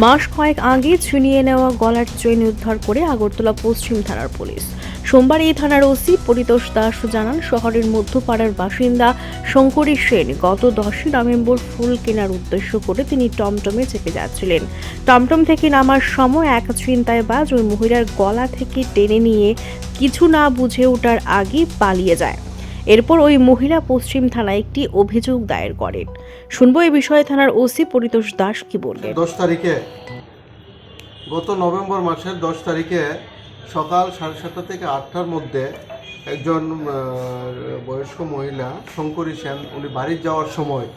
মাস কয়েক আগে ছিনিয়ে নেওয়া গলার চেন উদ্ধার করে আগরতলা পশ্চিম থানার পুলিশ। সোমবার এই থানার ওসি পরিতোষ দাস জানান, শহরের মধ্যপাড়ার বাসিন্দা শঙ্করী সেন গত দশই নভেম্বর ফুল কেনার উদ্দেশ্য করে তিনি টমটমে চেপে যাচ্ছিলেন। টমটম থেকে নামার সময় এক চিন্তায় বাজ ওই মহিলার গলা থেকে টেনে নিয়ে কিছু না বুঝে ওঠার আগে পালিয়ে যায়। এরপর ওই মহিলা পশ্চিম থানায় একটি অভিযোগ দায়ের করেন। শুনব এই বিষয়ে থানার ওসি পরিতোষ দাস কি বললেন দশ তারিখে, গত নভেম্বর মাসের দশ তারিখে সকাল সাড়ে সাতটা থেকে আটটার মধ্যে একজন বয়স্ক মহিলা শঙ্করী সেন, উনি বাড়ি যাওয়ার সময়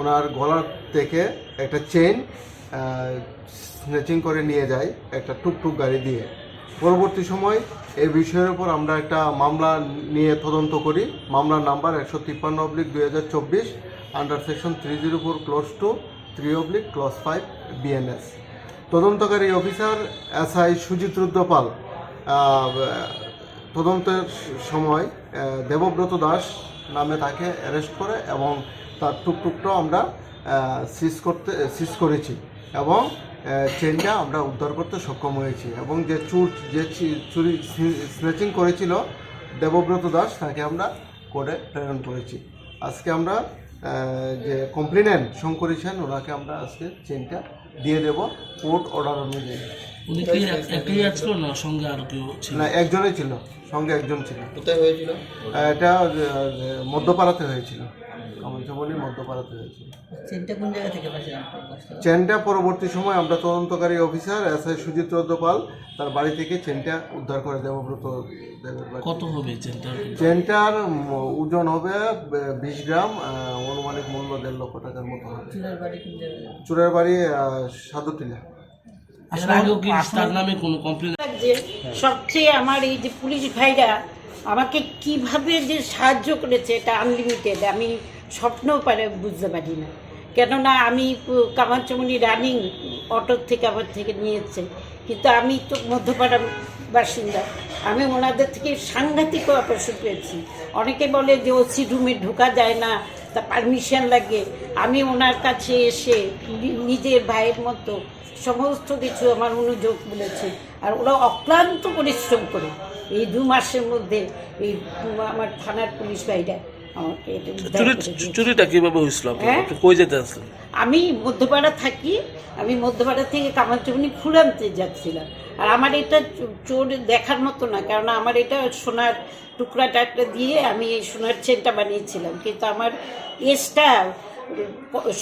ওনার গলার থেকে একটা চেন স্নেচিং করে নিয়ে যায় একটা টুকটুক গাড়ি দিয়ে। পরবর্তী সময় এই বিষয়ের উপর আমরা একটা মামলা নিয়ে তদন্ত করি। মামলার নাম্বার একশো তিপ্পান্ন অব্লিক দুই হাজার চব্বিশ under section three zero four clause two three oblique clause five BNS তদন্তকারী অফিসার এসআই সুজিত রুদ্রপাল তদন্তের সময় দেবব্রত দাস নামে তাকে অ্যারেস্ট করে এবং তার টুকটুকটাও আমরা সিজ করতে সিজ করেছি এবং চেনটা আমরা উদ্ধার করতে সক্ষম হয়েছি এবং যে চুর, যে চুরি স্নেচিং করেছিল দেবব্রত দাস তাকে আমরা কোর্টে প্রেরণ করেছি। আজকে আমরা যে কমপ্লেনেন্ট শঙ্করী সেন ওনাকে আমরা আজকে চেনটা দিয়ে দেব কোর্ট অর্ডার অনুযায়ী। উনি কি একই না সঙ্গে আরও কেউ ছিল? না একজনই ছিল সঙ্গে একজন ছিল। কোথায় হয়েছিল? এটা মধ্যপাড়াতে হয়েছিল। কামঞ্চবলী মধ্যপাড়াতে হয়েছিল চেনটা কোন জায়গা থেকে পাচ্ছেন আপনার কাছ থেকে? চেনটা পরবর্তী সময় আমরা তদন্তকারী officer S I Sujit Rudrapal তার বাড়ি থেকে চেনটা উদ্ধার করে দেবব্রত কত হবে চেনটার? চেনটার ওজন হবে বিশ গ্রাম অনুমানিক মূল্য দেড় লক্ষ টাকার মতো হবে। চুলার বাড়ি কোন জায়গায়? চুরের বাড়ি সাধুটিলা সবচেয়ে আমার এই যে পুলিশ ভাইরা আমাকে কীভাবে যে সাহায্য করেছে এটা আনলিমিটেড আমি স্বপ্নও পারে বুঝতে পারি না। কেননা আমি কামারচমনি রানিং অটোর থেকে আমার থেকে নিয়েছে। কিন্তু আমি তো মধ্যপাড়ার বাসিন্দা। আমি ওনাদের থেকে সাংঘাতিক অপারেশন পেয়েছি। অনেকে বলে যে ওসি রুমে ঢোকা যায় না, তা পারমিশন লাগে। আমি ওনার কাছে এসে নিজের ভাইয়ের মতো সমস্ত কিছু আমার অনুযোগ বলেছে। আর ওরা অক্লান্ত পরিশ্রম করে। এই দু মাসের মধ্যে এই আমার থানার পুলিশ ভাইরা আমাকে। চুরিটা কীভাবে হয়েছিল হ্যাঁ? আপনি কই যেতে আসলেন? আমি মধ্যপাড়া থাকি আমি মধ্যপাড়া থেকে কামারচুমনি ফুল আনতে যাচ্ছিলাম। আর আমার এটা চোর দেখার মতো না কারণ আমার এটা সোনার টুকরাটা একটা দিয়ে আমি এই সোনার চেনটা বানিয়েছিলাম। কিন্তু আমার এসটা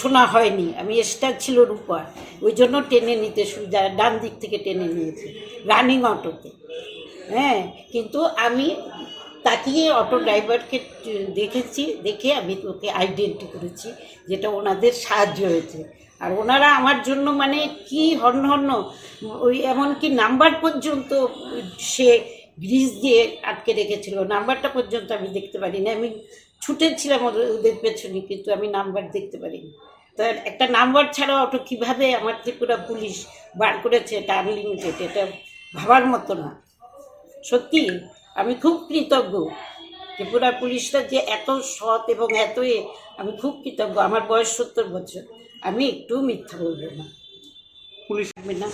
সোনা হয়নি আমি এসটা ছিল রূপা। ওই জন্য টেনে নিতে সুবিধা ডান দিক থেকে টেনে নিয়েছি রানিং অটোতে। হ্যাঁ কিন্তু আমি তাকিয়ে অটো ড্রাইভারকে দেখেছি, দেখে আমি ওকে আইডেন্টি করেছি যেটা ওনাদের সাহায্য হয়েছে। আর ওনারা আমার জন্য মানে কি হর্ন হর্ন ওই এমনকি নাম্বার পর্যন্ত সে গ্রিজ দিয়ে আটকে রেখেছিল। নাম্বারটা পর্যন্ত আমি দেখতে পারিনি। আমি ছুটেছিলাম ওদের ওদের পেছনে, কিন্তু আমি নাম্বার দেখতে পারিনি। তার একটা নাম্বার ছাড়া অটো কীভাবে আমার ত্রিপুরা পুলিশ বার করেছে, এটা আনলিমিটেড এটা ভাবার মতো না। সত্যি? আমি খুব কৃতজ্ঞ ত্রিপুরা পুলিশটা যে এত সৎ এবং এত আমি খুব কৃতজ্ঞ। আমার বয়স সত্তর বছর। আমি একটু মিথ্যা বলব না। পুলিশ না।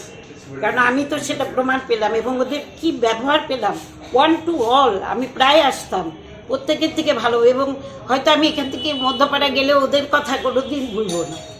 কারণ আমি তো সেটা প্রমাণ পেলাম এবং ওদের কি ব্যবহার পেলাম। ওয়ান টু অল আমি প্রায় আসতাম। প্রত্যেকের থেকে ভালো এবং হয়তো আমি এখান থেকে মধ্যপাড়া গেলে ওদের কথা কোনো দিন ভুলবো না।